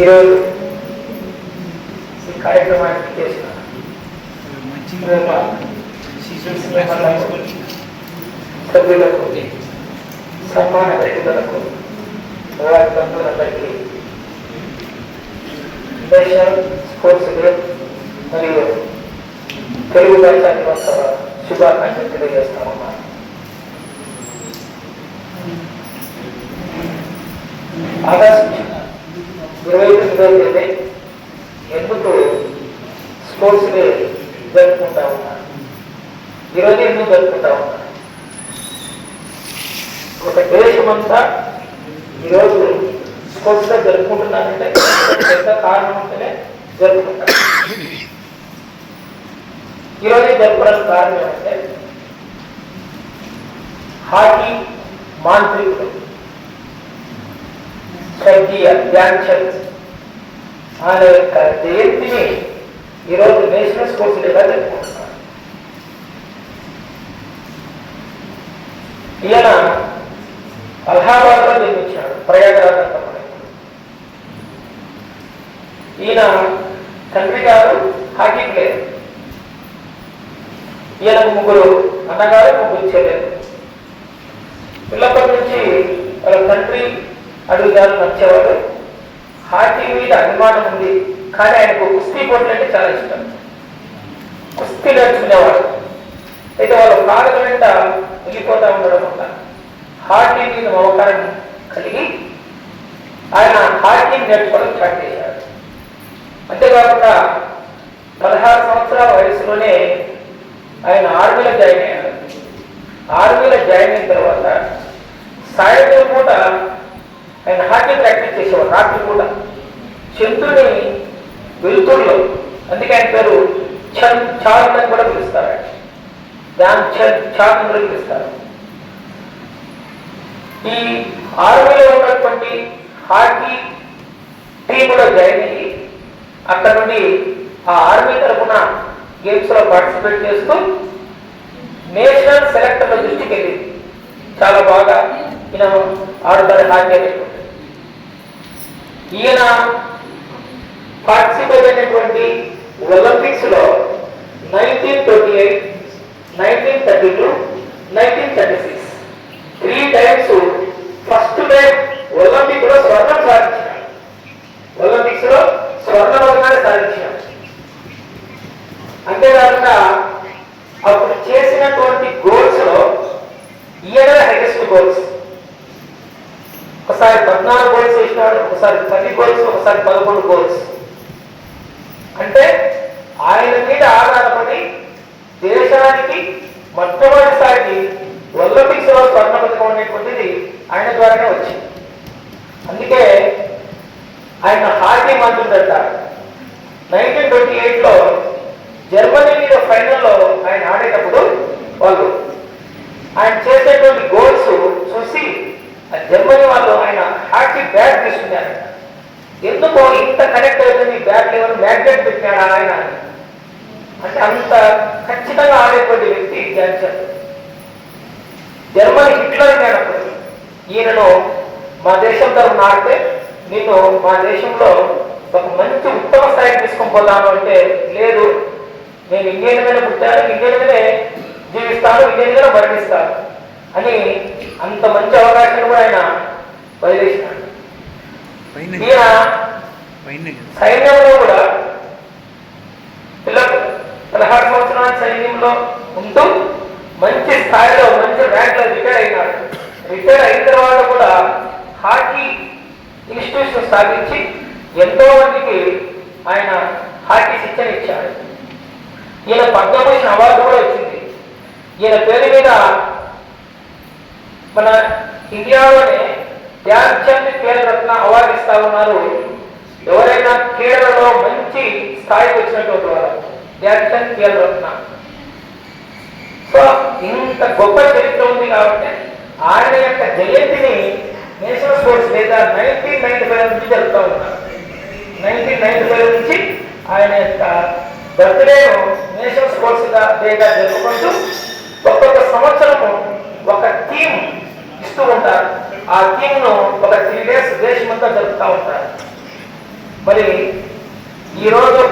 ఈరోజు ఈ కార్యక్రమానికి చేసిన రేప సభ్యులకు సన్మాన వ్యక్తులకు వారి బంధువులందరికీ నేషనల్ స్పోర్ట్స్ డే మరియు తెలుగు భాషా దినోత్సవ శుభాకాంక్షలు తెలియజేస్తామమ్మా. ఆగస్టు ఇరవై తొమ్మిదవ తేదీ ఎందుకు స్పోర్ట్స్ డే జరుపుకుంటా ఉన్నారు ఈరోజు ఎందుకు జరుపుకుంటా ఉన్నారు ఒక దేశమంతా ఈరోజు స్పోర్ట్స్ డే జరుపుకుంటున్నారంటే పెద్ద కారణం ఉంటేనే జరుపుకుంటారు ఈరోజు జరుపుకోవడానికి కారణం ఏంటంటే హాకీ మాంత్రికుడు స్వర్గీయ ధ్యాన్ చంద్ ఆయన యొక్క జయంతిని ఈరోజు నేషనల్ స్పోర్ట్స్ డేగా జరుపుకుంటున్నారు ఈయన అలహాబాద్లో జన్మించాడు ప్రయాగరాజ్ ఈయన తండ్రి గారు హాకీ ప్లేయర్. ఈయన ముగ్గురు అన్నగారు ముగ్గురు చెల్లెలు. పిల్లప్పటి నుంచి వాళ్ళ తండ్రి అడుగుదారు నచ్చేవాడు హాకీ మీద అభిమానం ఉంది కానీ ఆయనకు కుస్తీ పోట్లు అంటే చాలా ఇష్టం. కుస్తీ నేర్చుకునేవాడు. అయితే వాళ్ళు కాళ్ళ వెంట మిగిలిపోతా ఉండడం వల్ల హాకీ మీద మమకారం కలిగి ఆయన హాకీ నేర్చుకోవడం స్టార్ట్ చేశాడు అంతేకాకుండా పదహారు సంవత్సరాల వయసులోనే ఆయన ఆర్మీలో జాయిన్ అయ్యాడు ఆర్మీలో జాయిన్ అయిన తర్వాత సాయంత్రం ఆయన హాకీ ప్రాక్టీస్ చేసేవాడు రాత్రి కూడా చంద్రుని వెలుతురులో అందుకే ఆయన పేరు చంద్ చాంద్ అని కూడా పిలుస్తారు ఆయన. చంద్ చాంద్ అని కూడా పిలుస్తారు. ఈ ఆర్మీలో ఉన్నటువంటి హాకీ టీంలో జాయిన్ అయ్యి అక్కడ నుండి ఆ ఆర్మీ తరఫున గేమ్స్లో పార్టిసిపేట్ చేస్తూ నేషనల్ సెలెక్టర్ల దృష్టికి వెళ్ళింది చాలా బాగా ఈయన ఆడతారు హాకీ ఈయన పార్టిసిపేట్ అయినటువంటి ఒకసారి పది గోల్స్ ఒకసారి పదకొండు గోల్స్ అంటే ఆయన మీద ఆధారపడి దేశానికి మొట్టమొదటిసారి ఒలింపిక్స్లో స్వర్ణ పథకం అనేటువంటిది ఆయన ద్వారానే వచ్చింది. అందుకే ఆయన హాకీ మంత్రుడట నైన్టీన్ ట్వంటీ ఎయిట్లో జర్మనీ మీద ఫైనల్లో ఆయన ఆడేటప్పుడు వాళ్ళు ఆయన చేసేటువంటి గోల్స్ చూసి ఆ జర్మనీ వాళ్ళు ఆయన హాకీ బ్యాట్ తీసుకున్నాను ఎందుకో ఇంత కనెక్ట్ అవుతుంది బ్యాట్ లెవెల్ మ్యాగ్నెట్ పెట్టాడు ఆయన. అంటే అంత ఖచ్చితంగా ఆడేటువంటి వ్యక్తి ధ్యాన్ జర్మనీ హిట్లర్ అయినప్పుడు ఈయనను మా దేశం తరఫున ఆడితే నిన్ను మా దేశంలో ఒక మంచి ఉత్తమ స్థాయికి తీసుకొని పోతాను అంటే లేదు. నేను ఇండియన్ మీద పుట్టాను ఇండియన్ జీవిస్తాను ఇండియన్ మీద మరణిస్తాను అని అంత మంచి అవకాశాన్ని కూడా ఆయన వదిలేసినాడు ఈయన సైన్యంలో కూడా పిల్లలు పదహారు సంవత్సరాల సైన్యంలో ఉంటూ మంచి స్థాయిలో మంచి ర్యాంక్లో రిటైర్ అయినాడు రిటైర్ అయిన తర్వాత కూడా హాకీ ఇన్స్టిట్యూషన్ స్థాపించి ఎంతో మందికి ఆయన హాకీ శిక్షణ ఇచ్చాడు ఈయన పద్మభూషణ్ అవార్డు కూడా వచ్చింది. ఈయన పేరు మీద మన ఇండియాలోనే ధ్యాన్ చంద్ రత్న అవార్డు ఇస్తా ఉన్నారు ఎవరైనా క్రీడలలో మంచి స్థాయికి వచ్చినటువంటి వారు. ధ్యాన్ కీలరత్న సో ఇంత గొప్ప చరిత్ర ఉంది కాబట్టి ఆయన యొక్క జయంతిని నేషనల్ స్పోర్ట్స్ లేదా నైన్టీన్ నైన్టీ ఫైవ్ నుంచి జరుపుతూ ఉన్నారు. నైన్టీన్ నైన్టీ ఫైవ్ నుంచి ఆయన యొక్క బర్త్డేను నేషనల్ స్పోర్ట్స్ డేగా జరుపుకుంటూ ఒక్కొక్క సంవత్సరము ఒక థీమ్ ఇస్తూ ఉంటారు. ఆ కింగ్ను ఒక త్రీ డేస్ దేశమంతా జరుపుతూ ఉంటారు మరి ఈరోజు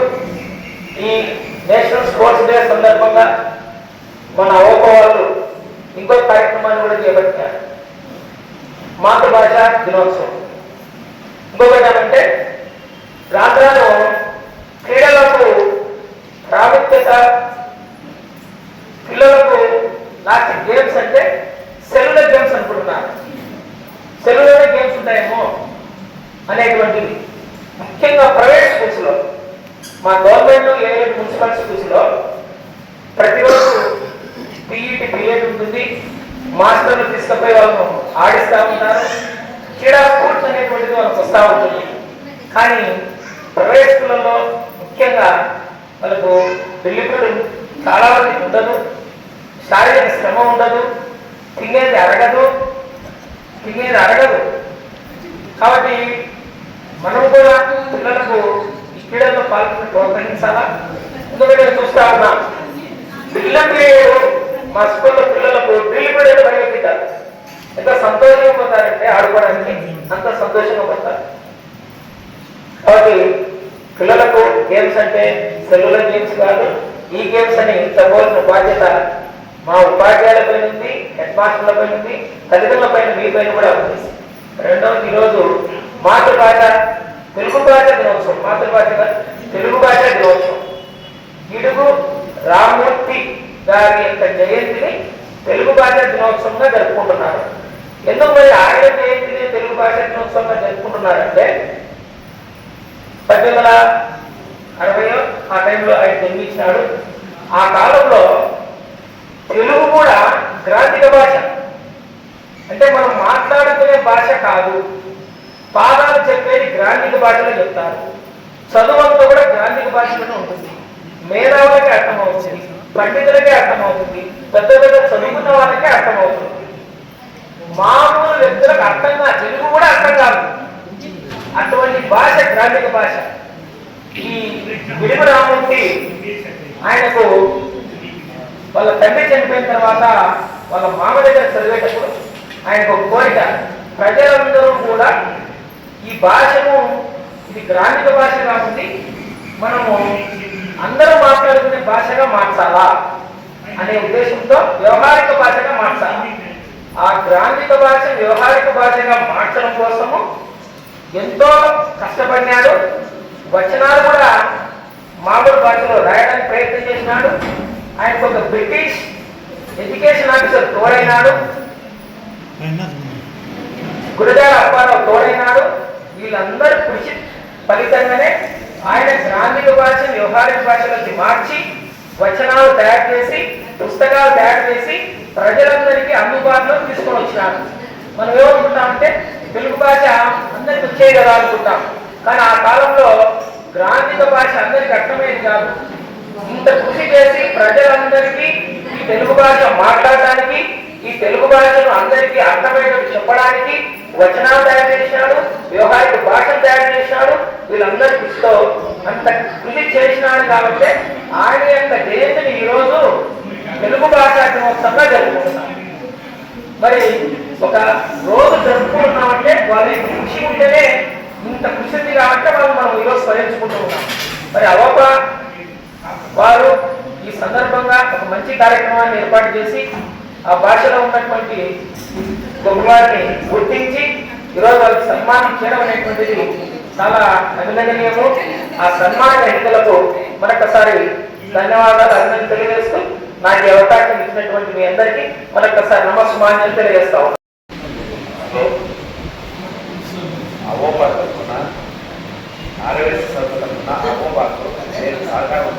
ఈ నేషనల్ స్పోర్ట్స్ డే సందర్భంగా మన ఓపో వాళ్ళు ఇంకో కార్యక్రమాన్ని కూడా చేపట్టారు మాతృభాష దినోత్సవం ఇంకొకటి ఏమంటే రాను క్రీడలకు ప్రాముఖ్యత పిల్లలకు లాస్ట్ గేమ్స్ అంటే సెల్యులర్ గేమ్స్ అనుకుంటున్నారు సెల్లులోనే గేమ్స్ ఉంటాయేమో అనేటువంటివి. ముఖ్యంగా ప్రైవేట్ స్కూల్స్లో మా గవర్నమెంట్ ఏడు మున్సిపల్ స్కూల్స్లో ప్రతిరోజు పీఈటీ పీరియడ్ ఉంటుంది. మాస్టర్లు తీసుకుపోయి వాళ్ళను ఆడిస్తూ ఉంటారు. క్రీడా స్పోర్ట్స్ అనేటువంటిది వాళ్ళకి వస్తూ ఉంటుంది. కానీ ప్రైవేట్ స్కూళ్ళలో ముఖ్యంగా వాళ్ళకు పెళ్ళిళ్ళు చాలా మంది ఉండదు. శారీరక శ్రమ ఉండదు. తినేది అరగదు. మీద అడగదు కాబట్టి మనం కూడా పిల్లలకు ఈ క్రీడల్లో పాల్గొని ప్రోత్సహించాలా? ఎందుకంటే నేను చూస్తా ఉన్నా. పిల్ల మా స్కూల్లో పిల్లలకు డ్రిల్ పీరియడ్ పరిగెత్తారు ఎంత సంతోషంగా పోతారంటే ఆడుకోవడానికి అంత సంతోషంగా పోతారు. కాబట్టి పిల్లలకు గేమ్స్ అంటే సెల్యులర్ గేమ్స్ కాదు ఈ గేమ్స్ అని చెప్పవలసిన బాధ్యత మా ఉపాధ్యాయులపై ఉంది హెడ్ మాస్టర్లపై ఉంది తల్లిదండ్రులపై మీపైన కూడా ఉంది. రెండవది ఈరోజు మాతృభాష తెలుగు భాష దినోత్సవం. మాతృభాష తెలుగు భాష దినోత్సవం. ఇడుగు రామూర్తి గారి యొక్క జయంతిని తెలుగు భాష దినోత్సవంగా జరుపుకుంటున్నారు. ఎందుకు మరి ఆయన జయంతిని తెలుగు భాష దినోత్సవంగా జరుపుకుంటున్నారంటే పద్దెనిమిది వందల అరవై ఆ టైంలో ఆయన జన్మించినాడు. ఆ కాలంలో తెలుగు కూడా గ్రాంధిక భాష. అంటే మనం మాట్లాడుకునే భాష కాదు పాదాలు చెప్పేది గ్రాంధిక భాషలో చెప్తారు. చదువు అంతా కూడా గ్రాంధిక భాషలోనే ఉంటుంది. మేధావులకి అర్థమవుతుంది పండితులకే అర్థమవుతుంది పెద్ద పెద్ద చదువుకున్న వాళ్ళకే అర్థమవుతుంది. మామూలు వ్యక్తులకు అర్థం కాదు తెలుగు కూడా అర్థం కాదు. అటువంటి భాష గ్రాంధిక భాష. ఈ విడుగు రామూర్తి ఆయనకు వాళ్ళ తండ్రి చనిపోయిన తర్వాత వాళ్ళ మామ దగ్గర చదివేటప్పుడు ఆయనకు ఒక కోరిక. ప్రజలందరూ కూడా ఈ భాషను ఇది గ్రాంధిక భాష కాబట్టి మనము అందరూ మాట్లాడుకునే భాషగా మార్చాలా అనే ఉద్దేశంతో వ్యవహారిక భాషగా మార్చాలి. ఆ గ్రాంధిక భాష వ్యవహారిక భాషగా మార్చడం కోసము ఎంతో కష్టపడినాడు. వచనాలు కూడా మామూలు భాషలో రాయడానికి ప్రయత్నం చేసినాడు. ఆయనకు ఒక బ్రిటిష్ ఎడ్యుకేషన్ ఆఫీసర్ తోడైనాడు. గురజాల అప్పారావు తోడైనాడు. వీళ్ళందరూ కృషి ఫలితంగానే ఆయన గ్రామీణ భాష వ్యవహారిక భాషలోకి మార్చి వచనాలు తయారు చేసి పుస్తకాలు తయారు చేసి ప్రజలందరికీ అందుబాటులో తీసుకొని వచ్చినారు. మనం ఏమనుకుంటామంటే తెలుగు భాష అందరికి వచ్చేది కదా అనుకుంటాం. కానీ ఆ కాలంలో గ్రాంధిక భాష అందరికి అర్థమయ్యేది కాదు. ఇంత కృషి చేసి ప్రజలందరికీ ఈ తెలుగు భాష మాట్లాడడానికి ఈ తెలుగు భాషను అందరికీ అర్థమయ్యేటట్టు చెప్పడానికి వచనాలు తయారు చేసినాడు వ్యవహారిక భాషను తయారు చేసినాడు వీళ్ళందరి కృషితో అంత కృషి చేసినాడు కాబట్టి ఆయన యొక్క జయంతిని ఈరోజు తెలుగు భాష దినోత్సవంగా జరుపుకుంటున్నాం. మరి ఒక రోజు జరుపుకుంటున్నామంటే వాళ్ళ కృషి ఉంటేనే ఇంత కృషి ఉంది కాబట్టి వాళ్ళు మనం ఈరోజు స్మరించుకుంటూ ఉన్నాం. మరి అవప వారు ఈ సందర్భంగా ఒక మంచి కార్యక్రమాన్ని ఏర్పాటు చేసి ఆ భాషలో ఉన్నటువంటి గొప్పవారిని గుర్తించి ఈరోజు వాళ్ళకి సన్మానం చేయడం అనేటువంటిది చాలా అభినందనీయము ఆ సన్మాన గ్రహీతలకు మరొకసారి ధన్యవాదాలు అందరికీ తెలియజేస్తూ నాకు అవకాశం ఇచ్చినటువంటి మీ అందరికీ మరొకసారి నమస్మాన్యం తెలియజేస్తా ఉన్నాను. అవోపాత్రున్న ఆరోగ్య నేను సహకారం